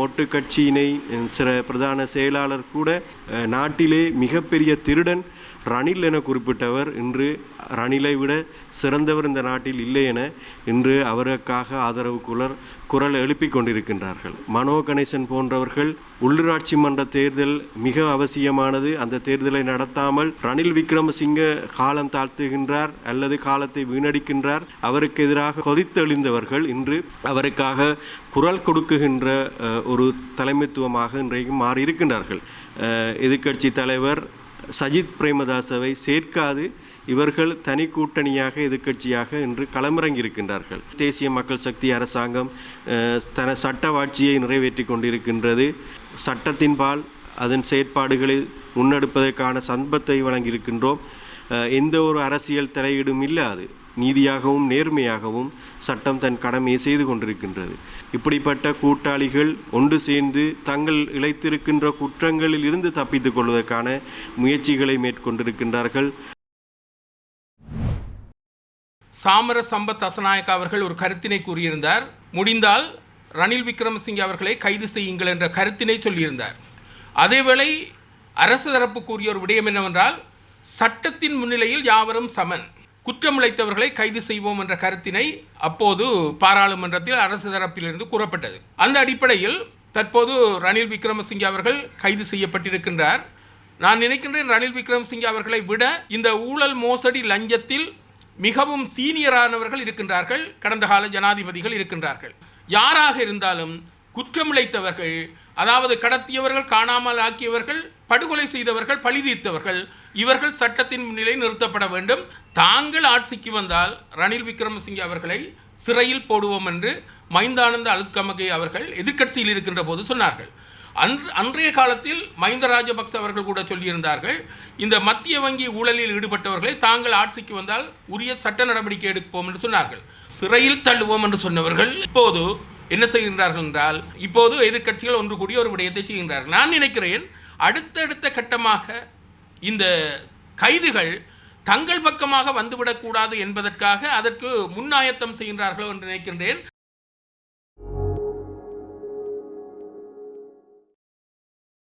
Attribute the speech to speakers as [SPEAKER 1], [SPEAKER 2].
[SPEAKER 1] மொட்டு கட்சியினை சில பிரதான செயலாளர் கூட நாட்டிலே மிகப்பெரிய திருடன் ரணில் என குறிப்பிட்டவர் இன்று ரணிலை விட சிறந்தவர் இந்த நாட்டில் இல்லை என இன்று அவருக்காக ஆதரவு குரல் குரல் எழுப்பிக் கொண்டிருக்கின்றார்கள். மனோ கணேசன் போன்றவர்கள் உள்ளூராட்சி மன்ற தேர்தல் மிக அவசியமானது. அந்த தேர்தலை நடத்தாமல் ரணில் விக்ரமசிங்க காலம் தாழ்த்துகின்றார் அல்லது காலத்தை வீணடிக்கின்றார். அவருக்கு எதிராக கொதித்தெழுந்தவர்கள் இன்று அவருக்காக குரல் கொடுக்குகின்ற ஒரு தலைமைத்துவமாக இன்றைக்கு மாறி இருக்கின்றார்கள் எதிர்க்கட்சி தலைவர் சஜித் பிரேமதாசவை சேர்க்காது இவர்கள் தனி கூட்டணியாக எதிர்க்கட்சியாக இன்று களமிறங்கியிருக்கின்றார்கள். தேசிய மக்கள் சக்தி அரசாங்கம் தன சட்டவாட்சியை நிறைவேற்றி கொண்டிருக்கின்றது. சட்டத்தின்பால் அதன் செயற்பாடுகளை முன்னெடுப்பதற்கான சந்தத்தை வழங்கியிருக்கின்றோம். எந்த ஒரு அரசியல் தலையீடும் இல்லாது நீதியாகவும் நேர்மையாகவும் சட்டம் தன் கடமையை செய்து கொண்டிருக்கின்றது. இப்படிப்பட்ட கூட்டாளிகள் ஒன்று சேர்ந்து தங்கள் இழைத்திருக்கின்ற குற்றங்களில் இருந்து தப்பித்துக் கொள்வதற்கான முயற்சிகளை மேற்கொண்டிருக்கின்றார்கள்.
[SPEAKER 2] சாமர சம்பத் அசநாயக் அவர்கள் ஒரு கருத்தினை கூறியிருந்தார். முடிந்தால் ரணில் விக்ரமசிங்கே அவர்களை கைது செய்யுங்கள் என்ற கருத்தினை சொல்லியிருந்தார். அதேவேளை அரசு தரப்பு கூறிய ஒரு விடயம் என்னவென்றால் சட்டத்தின் முன்னிலையில் யாவரும் சமன். குற்றமிழைத்தவர்களை கைது செய்வோம் என்ற கருத்தினை அப்போது பாராளுமன்றத்தில் அரசு தரப்பிலிருந்து கூறப்பட்டது. அந்த அடிப்படையில் தற்போது ரணில் விக்ரமசிங்கே அவர்கள் கைது செய்யப்பட்டிருக்கின்றார். நான் நினைக்கின்றேன் ரணில் விக்ரமசிங்கே அவர்களை விட இந்த ஊழல் மோசடி லஞ்சத்தில் மிகவும் சீனியரானவர்கள் இருக்கின்றார்கள். கடந்த கால ஜனாதிபதிகள் இருக்கின்றார்கள். யாராக இருந்தாலும் குற்றமிழைத்தவர்கள் அதாவது கடத்தியவர்கள் காணாமல் ஆக்கியவர்கள் படுகொலை செய்தவர்கள் பழிதீர்த்தவர்கள் இவர்கள் சட்டத்தின் முன்னிலை நிறுத்தப்பட வேண்டும். தாங்கள் ஆட்சிக்கு வந்தால் ரணில் விக்ரமசிங்கே அவர்களை சிறையில் போடுவோம் என்று மைந்தானந்த அழுத்கமகே அவர்கள் எதிர்க்கட்சியில் இருக்கின்ற போது சொன்னார்கள். அன்று அன்றைய காலத்தில் மஹிந்த ராஜபக்ச அவர்கள் கூட சொல்லியிருந்தார்கள் இந்த மத்திய வங்கி ஊழலில் ஈடுபட்டவர்களை தாங்கள் ஆட்சிக்கு வந்தால் உரிய சட்ட நடவடிக்கை எடுப்போம் என்று சொன்னார்கள். சிறையில் தள்ளுவோம் என்று சொன்னவர்கள் இப்போது என்ன செய்கின்றார்கள் என்றால் இப்போது எதிர்க்கட்சிகள் ஒன்று கூடிய ஒரு விடயத்தை செய்கின்றார்கள். நான் நினைக்கிறேன் அடுத்தடுத்த கட்டமாக இந்த கைதுகள் தங்கள் பக்கமாக வந்துவிடக்கூடாது என்பதற்காக அதற்கு முன்னாயத்தம் செய்கின்றார்களோ என்று நினைக்கின்றேன்.